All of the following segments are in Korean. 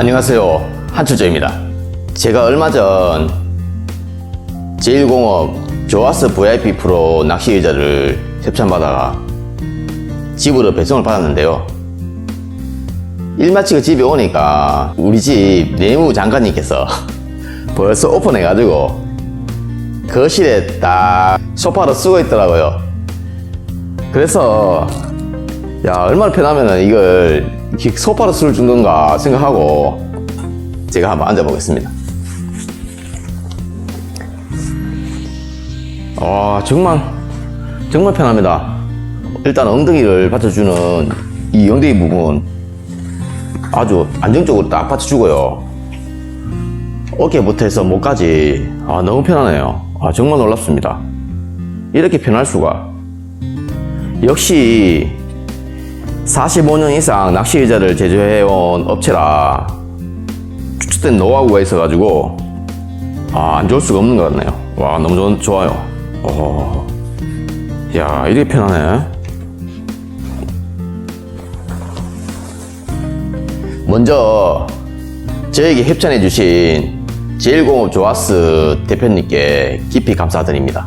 안녕하세요. 한출조입니다. 제가 얼마 전 제1공업 조아스 VIP 프로 낚시 의자를 협찬받아가 집으로 배송을 받았는데요. 일 마치고 집에 오니까 우리 집 내무 장관님께서 벌써 오픈해가지고 거실에 딱 소파로 쓰고 있더라고요. 그래서 야 얼마나 편하면은 이걸 이렇게 소파로 쓸 정도인가 생각하고 제가 한번 앉아보겠습니다. 아 정말 정말 편합니다. 일단 엉덩이를 받쳐주는 이 엉덩이 부분 아주 안정적으로 딱 받쳐주고요. 어깨부터 해서 목까지 아 너무 편하네요. 아 정말 놀랍습니다. 이렇게 편할 수가. 역시 45년 이상 낚시 의자를 제조해온 업체라 추측된 노하우가 있어가지고 아, 안 좋을 수가 없는 것 같네요. 와 너무 좋, 좋아요. 어, 야 이렇게 편하네. 먼저 저에게 협찬해주신 제일공업 조아스 대표님께 깊이 감사드립니다.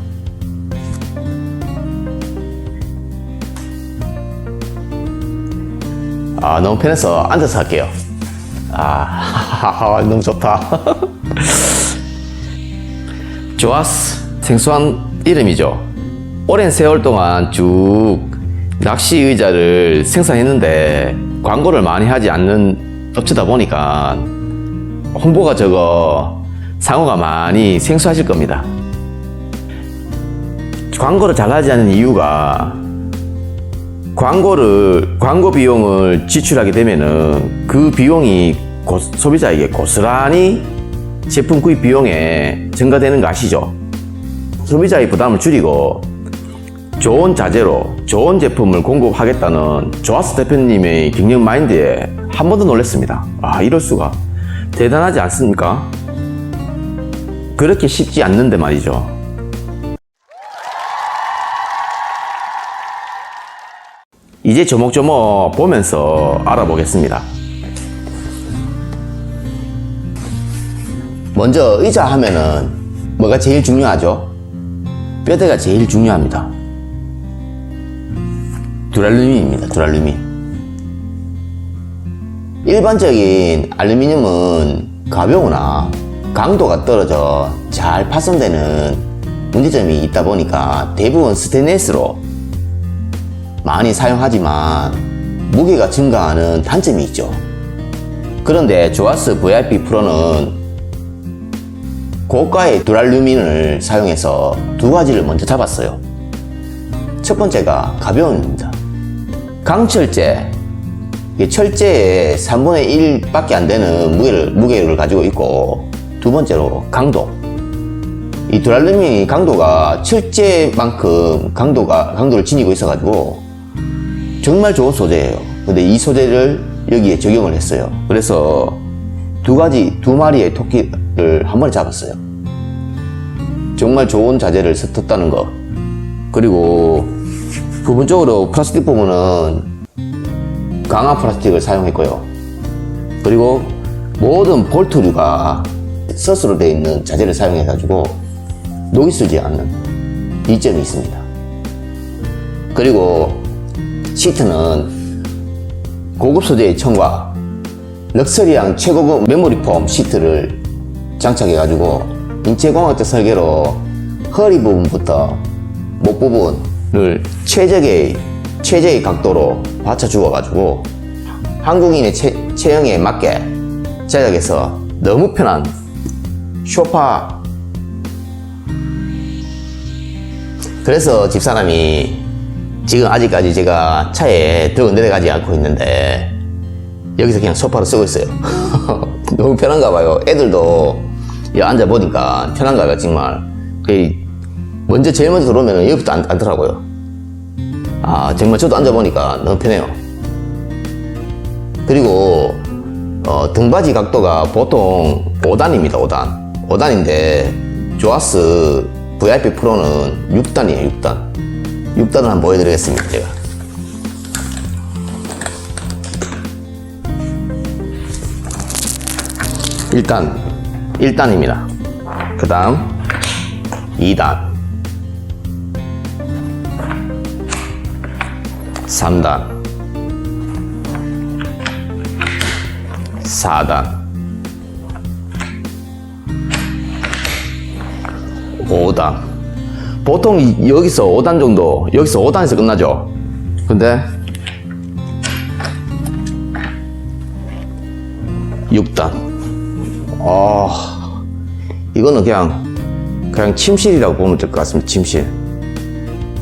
아, 너무 편해서 앉아서 할게요. 아, 너무 좋다. 조아스, 생소한 이름이죠. 오랜 세월 동안 쭉 낚시 의자를 생산했는데 광고를 많이 하지 않는 업체다 보니까 홍보가 적어 상호가 많이 생소하실 겁니다. 광고를 잘 하지 않는 이유가 광고를 광고 비용을 지출하게 되면은 그 비용이 고- 소비자에게 고스란히 제품 구입 비용에 증가되는 거 아시죠? 소비자의 부담을 줄이고 좋은 자재로 좋은 제품을 공급하겠다는 조아스 대표님의 경영 마인드에 한 번도 놀랐습니다. 아 이럴 수가 대단하지 않습니까? 그렇게 쉽지 않는데 말이죠. 이제 조목조목 보면서 알아보겠습니다. 먼저 의자 하면은 뭐가 제일 중요하죠? 뼈대가 제일 중요합니다. 두랄루민입니다. 두랄루민. 일반적인 알루미늄은 가벼우나 강도가 떨어져 잘 파손되는 문제점이 있다 보니까 대부분 스테인레스로 많이 사용하지만 무게가 증가하는 단점이 있죠. 그런데 조아스 VIP 프로는 고가의 두랄루민을 사용해서 두 가지를 먼저 잡았어요. 첫 번째가 가벼움입니다. 강철제, 철제의 3분의 1밖에 안 되는 무게를, 무게를 가지고 있고, 두 번째로 강도. 이 두랄루민이 강도가 철제만큼 강도가, 강도를 지니고 있어가지고, 정말 좋은 소재예요. 근데 이 소재를 여기에 적용을 했어요. 그래서 두 가지, 두 마리의 토끼를 한 번에 잡았어요. 정말 좋은 자재를 썼다는 거. 그리고 부분적으로 플라스틱 부분은 강화 플라스틱을 사용했고요. 그리고 모든 볼트류가 서스로 되어 있는 자재를 사용해가지고 녹이 쓰지 않는 이점이 있습니다. 그리고 시트는 고급 소재의 청과 럭셔리한 최고급 메모리 폼 시트를 장착해가지고 인체공학적 설계로 허리 부분부터 목 부분을 최적의 최적의 각도로 받쳐주어가지고 한국인의 체, 체형에 맞게 제작해서 너무 편한 쇼파. 그래서 집사람이 지금 아직까지 제가 차에 들고 내려가지 않고 있는데 여기서 그냥 소파로 쓰고 있어요. 너무 편한가 봐요. 애들도 여기 앉아 보니까 편한가 봐요, 정말. 그 먼저 제일 먼저 들어오면 여기부터 앉, 앉더라고요. 아, 정말 저도 앉아 보니까 너무 편해요. 그리고 어, 등받이 각도가 보통 5단입니다, 5단. 5단인데 조아스 VIP 프로는 6단이에요, 6단. 6단을 한번 보여드리겠습니다, 제가. 1단 1단입니다. 그 다음 2단. 3단. 4단. 5단 보통 이- 여기서 5단 정도 여기서 5단에서 끝나죠? 근데 6단. 아 이거는 그냥 그냥 침실이라고 보면 될 것 같습니다 침실.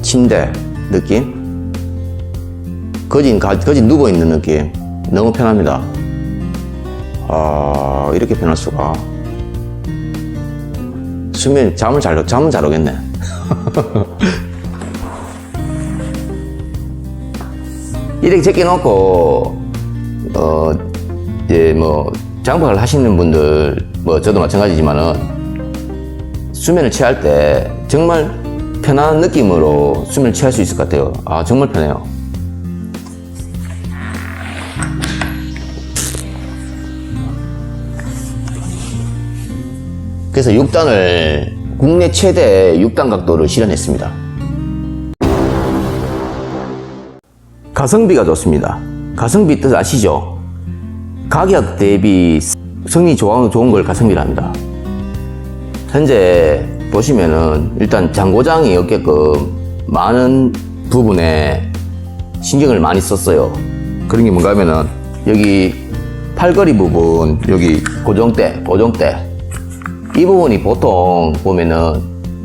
침대 느낌? 거진 가- 거진 누워 있는 느낌. 너무 편합니다. 아 이렇게 편할 수가. 수면 잠을 잘 잠은 잘 오겠네 이렇게 제껴놓고 어 이제 뭐 장박을 하시는 분들 뭐 저도 마찬가지지만은 수면을 취할 때 정말 편한 느낌으로 수면을 취할 수 있을 것 같아요. 아 정말 편해요. 그래서 6단을 국내 최대 6단 각도를 실현했습니다. 가성비가 좋습니다. 가성비 뜻 아시죠? 가격 대비 성이 좋은, 좋은 걸 가성비랍니다. 현재 보시면은 일단 장고장이 없게끔 많은 부분에 신경을 많이 썼어요. 그런 게 뭔가 하면은 여기 팔걸이 부분, 여기 고정대, 고정대. 이 부분이 보통 보면은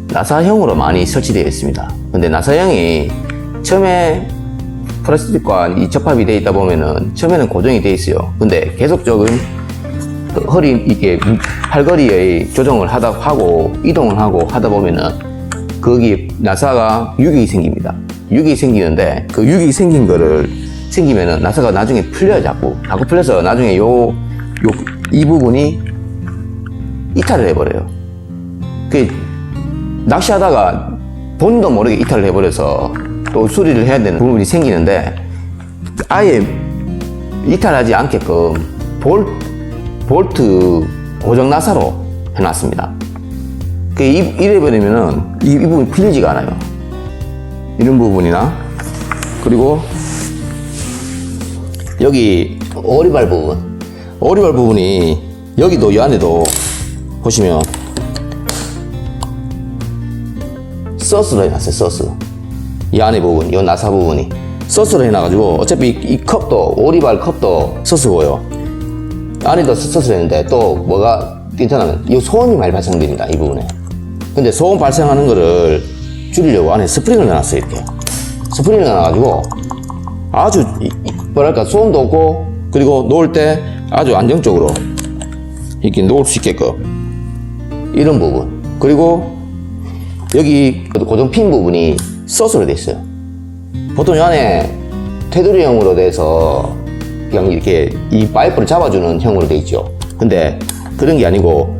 나사형으로 많이 설치되어 있습니다. 근데 나사형이 처음에 플라스틱과 이 접합이 되어 있다 보면은 처음에는 고정이 되어 있어요. 근데 계속적인 그 허리 이게 팔걸이의 조정을 하다 하고 이동을 하고 하다 보면은 거기 나사가 유격이 생깁니다. 유격이 생기는데 그 유격이 생긴 거를 생기면은 나사가 나중에 풀려요 자꾸 자꾸 풀려서 나중에 요 요 이 부분이 이탈을 해버려요. 그 낚시하다가 본인도 모르게 이탈을 해버려서 또 수리를 해야 되는 부분이 생기는데 아예 이탈하지 않게끔 볼, 볼트 고정 나사로 해놨습니다. 그 이- 이래버리면은 이, 이 부분이 풀리지가 않아요. 이런 부분이나 그리고 여기 오리발 부분 오리발 부분이 여기도 이 안에도 보시면 서스로 해놨어요 서스. 이 안에 부분 이 나사 부분이. 서스로 해놔가지고 어차피 이, 이 컵도 오리발 컵도 서스고요. 안에도 서스로 했는데 또 뭐가 괜찮으면 이 소음이 많이 발생됩니다 이 부분에. 근데 소음 발생하는 거를 줄이려고 안에 스프링을 넣어놨어요 이렇게. 스프링을 넣어놔가지고 아주 뭐랄까 소음도 없고 그리고 놓을 때 아주 안정적으로 이렇게 놓을 수 있게끔 이런 부분. 그리고 여기 고정 핀 부분이 서스로 돼 있어요. 보통 이 안에 테두리형으로 돼서 그냥 이렇게 이 파이프를 잡아주는 형으로 돼 있죠. 근데 그런 게 아니고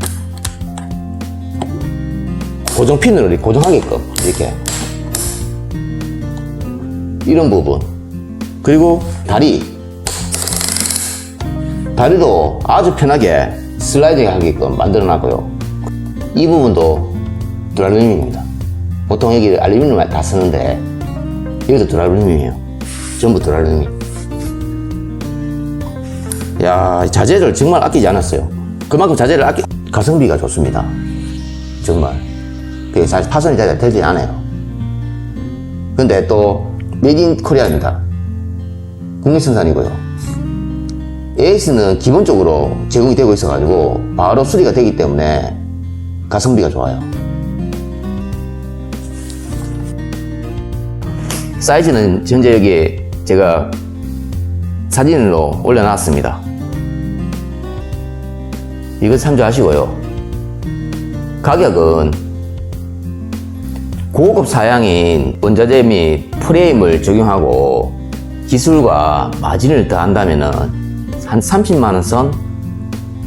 고정 핀으로 이렇게 고정하게끔 이렇게 이런 부분. 그리고 다리. 다리도 아주 편하게 슬라이딩 하게끔 만들어 놨고요 이 부분도 드라루님입니다. 보통 여기 알루미늄 다 쓰는데 여기도 드라루님이에요. 전부 드라루님 야 자재를 정말 아끼지 않았어요. 그만큼 자재를 아끼 가성비가 좋습니다. 정말. 그게 사실 파손이 잘 되지 않아요. 근데 또 메이드 인 코리아입니다. 국내 생산이고요. AS는 기본적으로 제공이 되고 있어가지고 바로 수리가 되기 때문에 가성비가 좋아요. 사이즈는 현재 여기 제가 사진으로 올려놨습니다. 이거 참조하시고요. 가격은 고급 사양인 원자재 및 프레임을 적용하고 기술과 마진을 더한다면은 한 30만원 선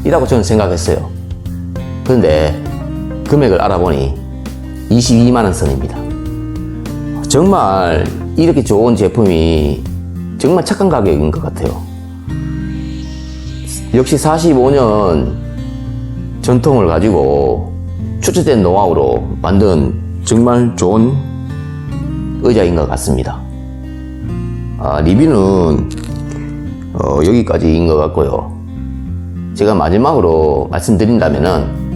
이라고 저는 생각했어요. 그런데 금액을 알아보니 22만원 선입니다. 정말 이렇게 좋은 제품이 정말 착한 가격인 것 같아요. 역시 45년 전통을 가지고 추출된 노하우로 만든 정말 좋은 의자인 것 같습니다. 아, 리뷰는 어, 여기까지인 것 같고요. 제가 마지막으로 말씀드린다면은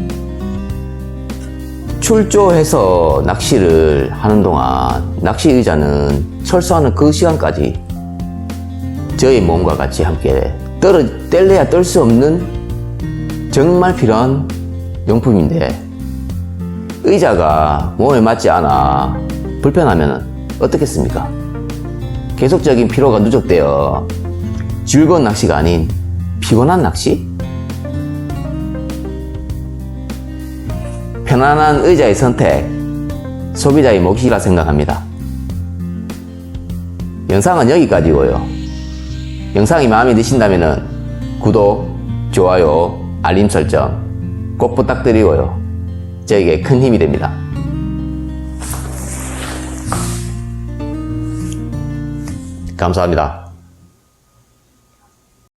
출조해서 낚시를 하는 동안 낚시 의자는 철수하는 그 시간까지 저의 몸과 같이 함께 떨어, 뗄래야 뗄 수 없는 정말 필요한 용품인데 의자가 몸에 맞지 않아 불편하면 어떻겠습니까? 계속적인 피로가 누적되어 즐거운 낚시가 아닌 피곤한 낚시? 편안한 의자의 선택, 소비자의 몫이라 생각합니다. 영상은 여기까지고요. 영상이 마음에 드신다면 구독, 좋아요, 알림 설정 꼭 부탁드리고요. 저에게 큰 힘이 됩니다. 감사합니다.